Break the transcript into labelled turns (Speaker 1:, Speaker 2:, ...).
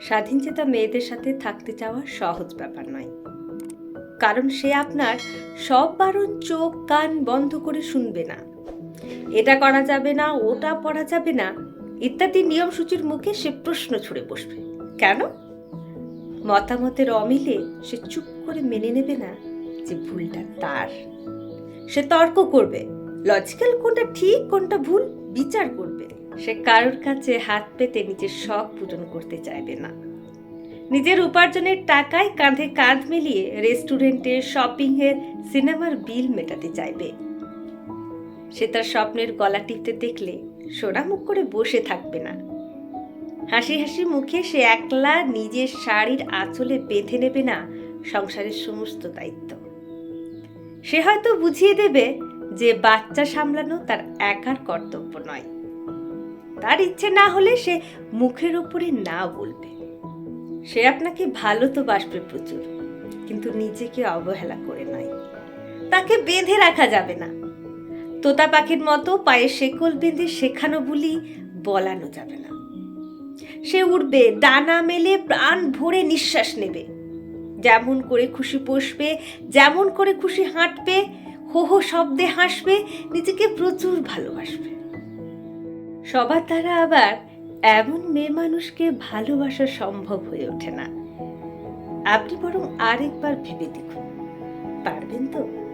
Speaker 1: স্বাধীনচেতা মেয়েদের সাথে থাকতে চাওয়া সহজ ব্যাপার নয়। কারণ সে আপনার সব বারণ চোখ কান বন্ধ করে শুনবে না। এটা করা যাবে না, ওটা পড়া যাবে না, ইত্যাদি নিয়মসূচির মুখে সে প্রশ্ন ছুড়ে বসবে। কেন? মতামতের অমিলে সে চুপ করে মেনে নেবে না যে ভুলটা তার। সে তর্ক করবে, লজিক্যাল কোনটা ঠিক, কোনটা ভুল, বিচার করবে। সে কারোর কাছে হাত পেতে নিজের শখ পূরণ করতে চাইবে না। নিজের উপার্জনের টাকায় কাঁধে কাঁধ মিলিয়ে রেস্টুরেন্টে শপিংয়ের সিনেমার বিল মেটাতে চাইবে। সে তার স্বপ্নের গলা টিপতে দেখলে সোনামুখ করে বসে থাকবে না। হাসি হাসি মুখে সে একলা নিজের শাড়ির আঁচলে বেঁধে নেবে না সংসারের সমস্ত দায়িত্ব। সে হয়তো বুঝিয়ে দেবে যে বাচ্চা সামলানো তার একার কর্তব্য নয়। তার ইচ্ছে না হলে সে মুখের উপরে না বলবে। সে আপনাকে ভালো তো বাসবে প্রচুর, কিন্তু নিজেকে অবহেলা করে নয়। তাকে বেঁধে রাখা যাবে না। তোতা পাখির মতো পায়ে শেকল বেঁধে শেখানো বলি বলানো যাবে না। সে উঠবে ডানা মেলে প্রাণ ভরে নিঃশ্বাস নেবে। যেমন করে খুশি বসবে, যেমন করে খুশি হাঁটবে, হো হো শব্দে হাসবে, নিজেকে প্রচুর ভালোবাসবে। সবার দ্বারা আবার এমন মেয়ে মানুষকে ভালোবাসা সম্ভব হয়ে ওঠে না। আপনি বরং আরেকবার ভেবে দেখুন। পারবেন তো?